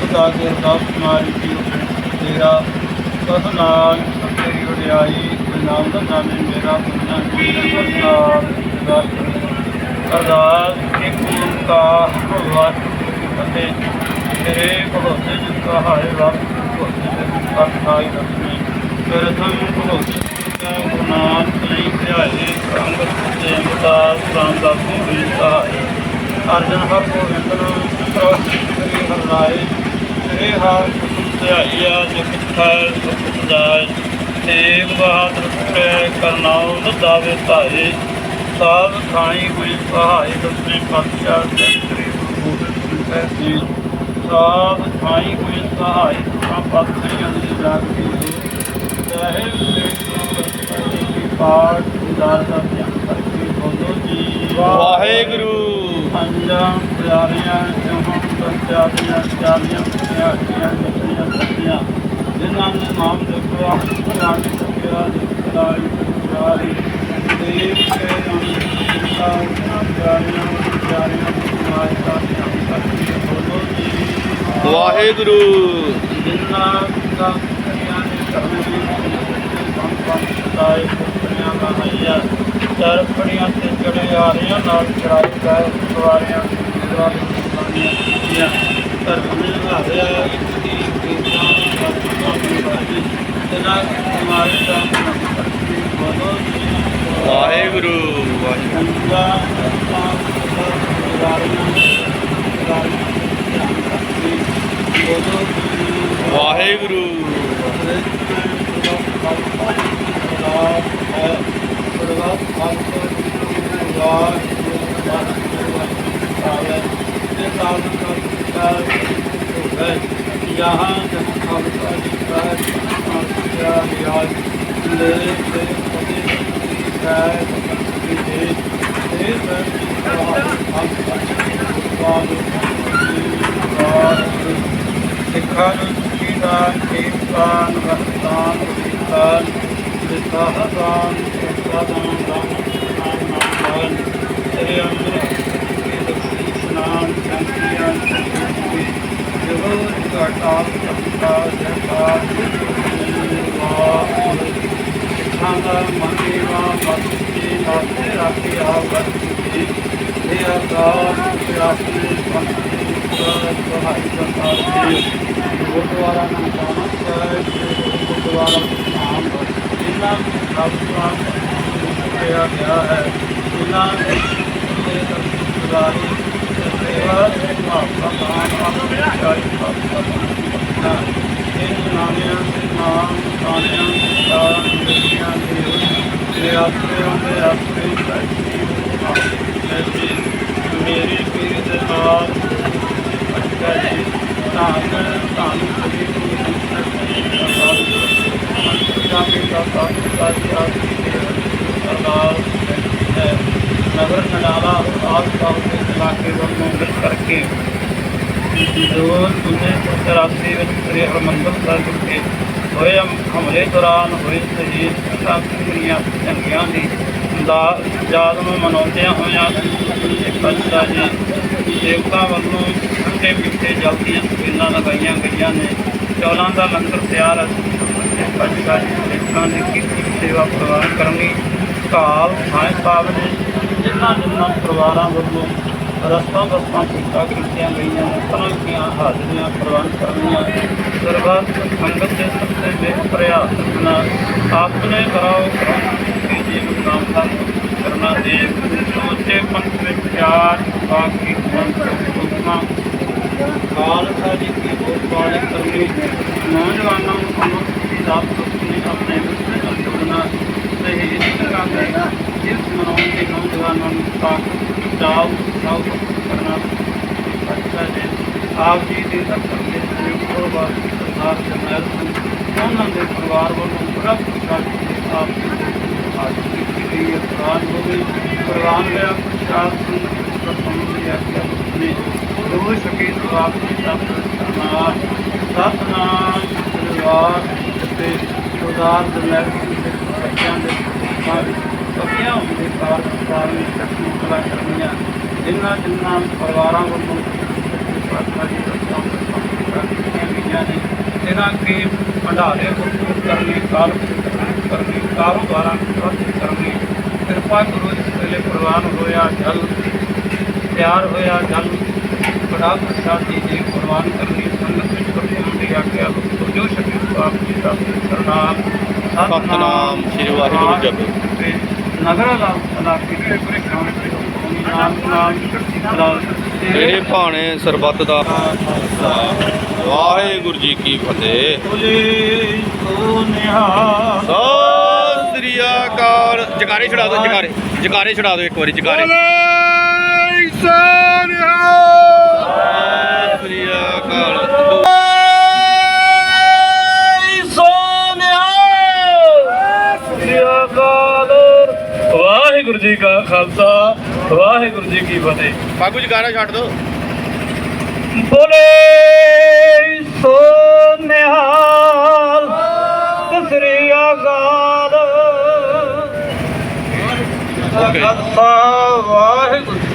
ਖੁਦਾ ਕੇ ਅਰਦਾਸ ਮਾਰੀ ਜੀ ਤੇਰਾ ਕਸ ਨਾਲ ਤੇਰੀ ਉਡਿਆਈ ਤੇ ਨਾਮ ਦਾ ਨਾਮੇ ਮੇਰਾ ਪੁੰਨਾ ਜੀ ਅਰਦਾਸ ਅਰਦਾਸ ਇੱਕ ਓੰਕਾਰ ਵਾਹਿਗੁਰੂ ਅਤੇ ਤੇਰੇ ਭਗਵਤੇ ਜਿਸ ਕਾ ਹਾਏ ਵਾਪ ਭਗਵਤੇ ਅਰਥਾਈ ਰਸਮੀ। ਪ੍ਰਥਮ ਭਗਵਤੇ ਗੁਰੂ ਨਾਨਕ ਲਈ ਧਿਆਏ ਸੰਗਤ ਤੇ ਅਮਰਦਾਸ ਰਾਮਦਾਸ ਜੀ ਸਹਾਈ ਅਰਜਨ ਹਰ ਗੋਬਿੰਦ ਨੂੰ ਸਰਵ ਸ੍ਰੀ ਹਰਿ ਸ੍ਰੀ ਹਰਿ ਧਿਆਈਆ ਜਿਤ ਖਾਇ ਸੁਖ ਤੇਗ ਬਹਾਦਰ ਪੁਰੇ ਕਰਨਾਉ ਨਦਾਵੇ ਧਾਏ, ਸਾਧ ਖਾਈ ਹੋਈ ਸਹਾਈ ਦਸਵੇਂ ਪਾਤਸ਼ਾਹ ਸ੍ਰੀ ਗੁਰੂ ਗੋਬਿੰਦ ਸਿੰਘ ਜੀ। ਸਾਧ ਖਾਈ ਹੋਈ ਸਹਾਈ ਦਸਵੇਂ ਪਾਤਸ਼ਾਹਾਂ ਦੀ ਜਾਗਦੀ ਚਾਹੇ ਸ੍ਰੀ ਪਾਠ ਦਿਦਾਰ ਦਾ ਧਿਆਨ ਕਰਕੇ ਬੋਲੋ ਜੀ। ਵਾਹਿਗੁਰੂ। ਪੰਜਾਂ ਪਿਆਰੀਆਂ ਜਹਾਂ ਪੰਜਾਬੀਆਂ ਚਾਲੀਆਂ ਪਿਆਰੀਆਂ ਜੱਟੀਆਂ ਸੱਤੀਆਂ ਜਿਨ੍ਹਾਂ ਨੇ ਨਾਮ ਜਪਿਆ ਪ੍ਰਾਨ ਸਕਿਆ ਜਿਸਲਾਈ ਪਿਆਰੀ ਦੇਵ ਕੇ ਨਾਮ ਦਾ ਪਿਆਰੀਆਂ ਪਿਆਰੀਆਂ ਮਾਇ ਦਾ ਧਿਆਨ ਕਰਕੇ ਬੋਲੋ ਜੀ ਵਾਹਿਗੁਰੂ। ਜਿਨ੍ਹਾਂ ਦਾ ਕਰਿਆ ਨੇ ਕਰਮ ਦੀ ਸੰਪੰਨ ਸਦਾਏ ਪੁੱਤਰੀਆਂ ਦਾ ਹਈਆ ਚਰ ਪੜੀਆਂ ਤੇ ਚੜੇ ਆ ਰਹੀਆਂ ਨਾਲ ਚੜਾਈ ਸਵਾਰੀਆਂ ਸਵਾਰੀਆਂ ਕੀਤੀਆਂ। ਹਾਰਿਆ ਬਾਜੀ ਤੇਨਾ ਦਾ ਬੋਲੋ ਜੀ ਵਾਹਿਗੁਰੂ ਵਾਹਿਗੁਰੂ। ਯਾਰ ਹੈ ਸਰਵਾ ਪੰਜ ਕਿਲੋਮੀਟਰ ਯਾਰ ਤੇ ਕਾਲ ਦਾ ਹੈ ਯਹਾਂ ਜਨ ਖਾਲਸਾ ਜੀ ਦਾ ਆਸਿਆ ਯਾਦ ਲੈ ਤੇ ਪਤੇ ਹੈ ਜੀ ਦੇ ਤੇ ਸਰ ਸਿੱਖਾਂ ਨੂੰ ਕੀ ਦਾ ਕੇਤਾਨ ਰਸਤਾਨ ਸਿੱਖਾਂ ਸਦਾਨ ਦਾਨ ਨਾਮ ਨਾਮ ਤੇਰੇ ਅੰਦਰ ਕੇ ਦਸੀ ਇਸ਼ਨਾਨ ਸ਼ਾਂਤੀਆਂ ਸ਼ਾਂਤੀ ਜੋ ਘਟਾਲ ਸਭਾ ਜਪਾਲ ਵਾਹ ਸਿੱਖਾਂ ਦਾ ਮੰਨੇਵਾ ਮਸਤੀ ਮਾਤੇ ਰਾਖੀ ਆਵਤ ਇਹ ਅਰਦਾਸ ਆਪਣੇ ਪੰਥ ਸਹਾਈ ਸੰਸਾਰ ਜੀ ਗੁਰਦੁਆਰਾ ਨਨਕਾਣਾ ਸਾਹਿਬ ਗੁਰਦੁਆਰਾ ਨਾਮ ਇਹਨਾਂ ਸ਼ਬਦਾਂ ਕਿਹਾ ਗਿਆ ਹੈ। ਇਹਨਾਂ ਦੇ ਗੁਰਦਾਰੀ ਸੇਵਾ ਦੇ ਆਪਣੇ ਚਾਈ ਪਾਪਾ ਇਹ ਨਾਮਿਆਂ ਦੇ ਨਾਮ ਤਾਣਿਆਂ ਦਾ ਨਿਰਦਿਆਂ ਦੇ ਤੇ ਆਸਰਿਆਂ ਦੇ ਆਸਰੇ ਸਾਡੀ ਮੇਰੀ ਪੀਰ ਦੇ ਨਾਲ ਅੱਛਾ ਜੀ ਧੰਨ ਧੰਨ ਸ੍ਰੀ ਗੁਰੂ ਗ੍ਰੰਥ ਸਾਹਿਬ ਜੀ ਦਾ ਪਾਠ ਸਾਡੀ ਆਸਰੀ ਦੇ ਅਰਦਾਸ ਹੈ। ਨਗਰ ਨਡਾਲਾ ਆਸ ਪਾਸ ਦੇ ਇਲਾਕੇ ਵੱਲੋਂ ਮਿਲ ਕਰਕੇ ਜੋ ਤੁਨੇ ਰਾਤਰੀ ਵਿੱਚ ਸ੍ਰੀ ਹਰਮੰਦਰ ਸਾਹਿਬ ਵਿਖੇ ਹੋਏ ਹਮਲੇ ਦੌਰਾਨ ਹੋਏ ਸ਼ਹੀਦ ਸਾਥੀਆਂ ਚੰਗਿਆਂ ਦੀ ਦਾ ਯਾਦ ਨੂੰ ਮਨਾਉਂਦਿਆਂ ਹੋਇਆਂ ਬੱਚਾ ਜੀ ਦੇਵਤਾ ਵੱਲੋਂ ਠੰਡੇ ਮਿੱਠੇ ਜਲ ਦੀਆਂ ਲਗਾਈਆਂ ਗਈਆਂ ਨੇ। ਚੌਲਾਂ ਦਾ ਲੰਗਰ ਤਿਆਰ ਹੈ। ਬੱਚਾ ਜੀ ਸਿੱਖਾਂ ਦੀ ਕੀਤੀ ਸੇਵਾ ਪ੍ਰਦਾਨ ਕਰਨੀ ਕਾਲ ਸਾਇ ਸਾਹਿਬ ਜਿਨ੍ਹਾਂ ਜਿਨ੍ਹਾਂ ਪਰਿਵਾਰਾਂ ਵੱਲੋਂ ਰਸਤਾਂ ਰਸਤਾਂ ਪੁੱਛਾ ਕੀਤੀਆਂ ਗਈਆਂ ਉਹਨਾਂ ਦੀਆਂ ਹਾਜ਼ਰੀਆਂ ਪ੍ਰਵਾਨ ਕਰਨੀਆਂ ਸਰਬੱਤ ਸੰਗਤ ਦੇ ਸੱਤੇ ਦੇ ਪ੍ਰਯਾਸ ਨਾਲ ਆਪਣੇ ਕਰਾਓ ਕਿ ਜੀਵ ਨਾਮ ਦਾ ਕਰਨਾ। ਦੇ ਸੋਚੇ ਪੰਥ ਵਿੱਚ ਚਾਰ ਬਾਕੀ ਪੰਥ ਸੁਖਨਾ ਖਾਲਸਾ ਜੀ ਕੀ ਬੋਲਬਾਣੀ ਕਰਨੀ ਨੌਜਵਾਨਾਂ ਨੂੰ ਸਮਝ ਦੀ ਆਪਣੇ ਵਿੱਚ ਅੰਦਰਨਾ ਸਹੀ ਤਰ੍ਹਾਂ ਜਿਸ ਮਨਾਉਣ ਦੇ ਨੌਜਵਾਨਾਂ ਨੂੰ ਤਾਕਤ ਚਾਉ ਚਾਉ ਕਰਨਾ ਅੱਛਾ ਜੀ। ਆਪ ਜੀ ਦੇ ਦਫ਼ਤਰ ਦੇ ਸਹਿਯੋਗ ਬਾਅਦ ਸਰਦਾਰ ਜਰਨੈਲ ਸਿੰਘ, ਉਹਨਾਂ ਦੇ ਪਰਿਵਾਰ ਵੱਲੋਂ ਬੜਾ ਪ੍ਰਸ਼ਾਦ ਜੀ ਆਪ ਜੀ ਦੇ ਅੱਜ ਕੀਤੀ ਗਈ ਹੈ ਪ੍ਰਵਾਨ ਪ੍ਰਵਾਨ ਲਿਆ ਪ੍ਰਸ਼ਾਦ ਸਿੰਘ ਪ੍ਰਥਮ ਦੀ ਆਗਿਆ ਨੇ ਦੋ ਸ਼ਕੀਰ ਆਪ ਜੀ ਦਾ ਸਤਨਾਮ ਸਤਨਾਮ। ਤੇ ਉਦਾਰ ਜਰਨੈਲ ਸਿੰਘ ਦੇ ਬੱਚਿਆਂ ਦੇ ਸਾਰੇ ਸਭਿਆਂ ਕਾਰ ਸਾਰੀ ਸ਼ਕਤੀ ਕਲਾ ਕਰਨੀਆਂ। ਜਿਨ੍ਹਾਂ ਜਿਨ੍ਹਾਂ ਪਰਿਵਾਰਾਂ ਵੱਲੋਂ ਪ੍ਰਾਰਥਨਾ ਜੀ ਦਾ ਕੰਮ ਨੇ। ਇਹਨਾਂ ਕੇ ਭੰਡਾਰੇ ਗੁਰੂ ਕਰਨੀ, ਕਾਲ ਕਰਨੀ, ਕਾਲ ਦੁਆਰਾ ਪ੍ਰਤੀ ਕਰਨੀ। ਕਿਰਪਾ ਕਰੋ ਇਸ ਵੇਲੇ ਪ੍ਰਵਾਨ ਹੋਇਆ ਜਲ, ਤਿਆਰ ਹੋਇਆ ਜਲ। ਬੜਾ ਪ੍ਰਸਾਦੀ ਜੀ ਪ੍ਰਵਾਨ ਕਰਨੀ ਸੰਗਤ ਵਿੱਚ ਦੀ ਆਗਿਆ ਹੁਕਮ ਜੋ ਸ਼ਕਤੀ ਆਪ ਜੀ ਸਰਨਾਮ ਸਤਿਨਾਮ ਸ੍ਰੀ ਵਾਹਿਗੁਰੂ ਜਪੋ। ਨਗਰ ਦਾ ਅਦਾ ਕਿਤੇ ਪਰੇ ਖਾਣੇ ਤੇ ਨਾਮ ਨਾਮ ਚੜ੍ਹਦੀ ਜਿਹੜੇ ਭਾਣੇ ਸਰਬੱਤ ਦਾ ਵਾਹਿਗੁਰੂ ਜੀ ਕੀ ਫਤਿਹ। ਬੋਲੇ ਸਤਿ ਸ੍ਰੀ ਅਕਾਲ। ਜਕਾਰੇ ਛੜਾ ਦਿਓ, ਜਕਾਰੇ। ਜਕਾਰੇ ਛੜਾ ਦਿਓ ਇੱਕ ਵਾਰੀ, ਜਕਾਰੇ। ਸਤਿ ਕੀ ਫਤਿਹ ਬਾਗੂ ਜਕਾਰਾ ਛੱਡ ਦਿਓ। ਬੋਲੇ ਸੋ ਨਿਹਾਲ ਸ੍ਰੀ ਅਕਾਲ। ਵਾਹਿਗੁਰੂ